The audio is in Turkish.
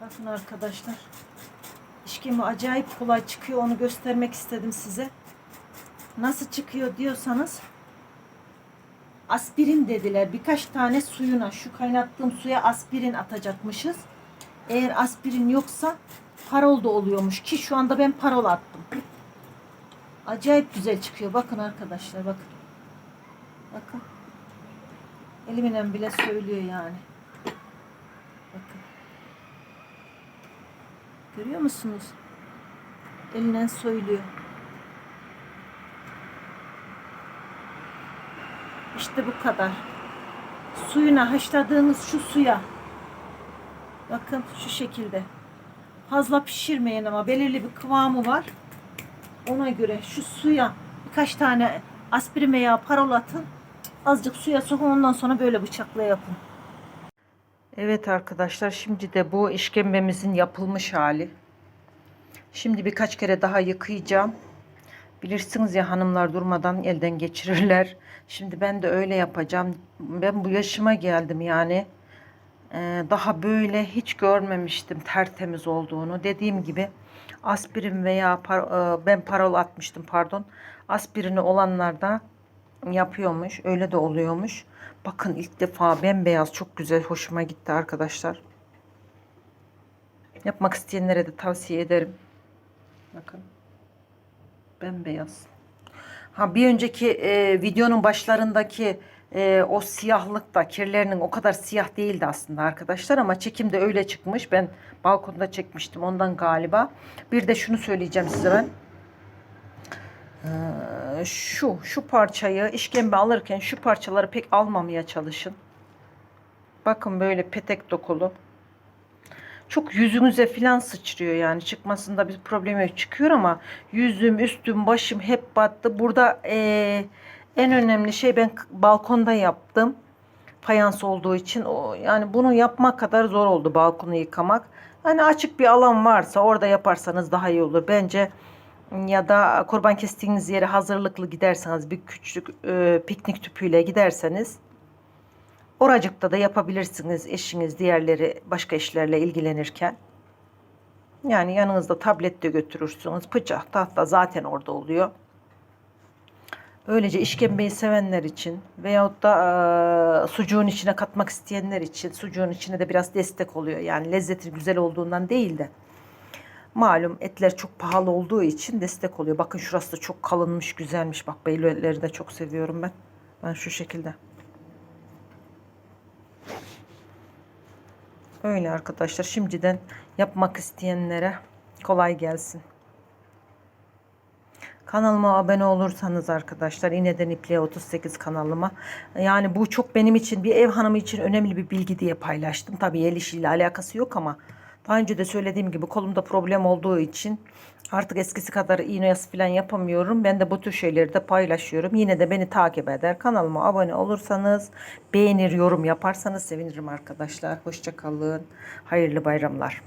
Bakın arkadaşlar. İşkemi acayip kolay çıkıyor. Onu göstermek istedim size. Nasıl çıkıyor diyorsanız aspirin dediler. Birkaç tane suyuna şu kaynattığım suya aspirin atacakmışız. Eğer aspirin yoksa parol da oluyormuş ki şu anda ben parol attım. Acayip güzel çıkıyor. Bakın arkadaşlar bakın. Bakın. Elimle bile söylüyor yani. Bakın. Görüyor musunuz? Elinden söylüyor. İşte bu kadar. Suyuna haşladığınız şu suya. Bakın şu şekilde. Fazla pişirmeyin ama belirli bir kıvamı var. Ona göre şu suya birkaç tane aspirin veya parol atın. Azıcık suya sokun ondan sonra böyle bıçakla yapın. Evet arkadaşlar şimdi de bu işkembemizin yapılmış hali. Şimdi birkaç kere daha yıkayacağım. Bilirsiniz ya hanımlar durmadan elden geçirirler. Şimdi ben de öyle yapacağım. Ben bu yaşıma geldim yani. Ee, daha böyle hiç görmemiştim tertemiz olduğunu. Dediğim gibi aspirin veya par- e, ben parol atmıştım pardon. Aspirini olanlar da yapıyormuş. Öyle de oluyormuş. Bakın ilk defa bembeyaz çok güzel hoşuma gitti arkadaşlar. Yapmak isteyenlere de tavsiye ederim. Bakın. Bembeyaz. Ha bir önceki e, videonun başlarındaki e, o siyahlık da kirlerinin o kadar siyah değildi aslında arkadaşlar ama çekimde öyle çıkmış. Ben balkonda çekmiştim ondan galiba. Bir de şunu söyleyeceğim size ben. Ee, şu şu parçayı işkembe alırken şu parçaları pek almamaya çalışın. Bakın böyle petek dokulu. Çok yüzünüze filan sıçrıyor yani çıkmasında bir problem yok. Çıkıyor ama yüzüm, üstüm, başım hep battı. Burada eee, en önemli şey ben balkonda yaptım. Fayans olduğu için o yani bunu yapmak kadar zor oldu balkonu yıkamak. Hani açık bir alan varsa orada yaparsanız daha iyi olur. Bence ya da kurban kestiğiniz yere hazırlıklı giderseniz bir küçük e, piknik tüpüyle giderseniz oracıkta da yapabilirsiniz eşiniz diğerleri başka işlerle ilgilenirken. Yani yanınızda tablet de götürürsünüz. Bıçak, tahta zaten orada oluyor. Böylece işkembeyi sevenler için veyahut da e, sucuğun içine katmak isteyenler için sucuğun içine de biraz destek oluyor. Yani lezzeti güzel olduğundan değil de malum etler çok pahalı olduğu için destek oluyor. Bakın şurası da çok kalınmış, güzelmiş. Bak beyleri de çok seviyorum ben. Ben şu şekilde. Öyle arkadaşlar. Şimdiden yapmak isteyenlere kolay gelsin. Kanalıma abone olursanız arkadaşlar İğneden İpliğe 38 kanalıma. Yani bu çok benim için bir ev hanımı için önemli bir bilgi diye paylaştım. Tabii el işiyle alakası yok ama daha önce de söylediğim gibi kolumda problem olduğu için artık eskisi kadar iğne yası falan yapamıyorum. Ben de bu tür şeyleri de paylaşıyorum. Yine de beni takip eder. Kanalıma abone olursanız, beğenir, yorum yaparsanız sevinirim arkadaşlar. Hoşçakalın. Hayırlı bayramlar.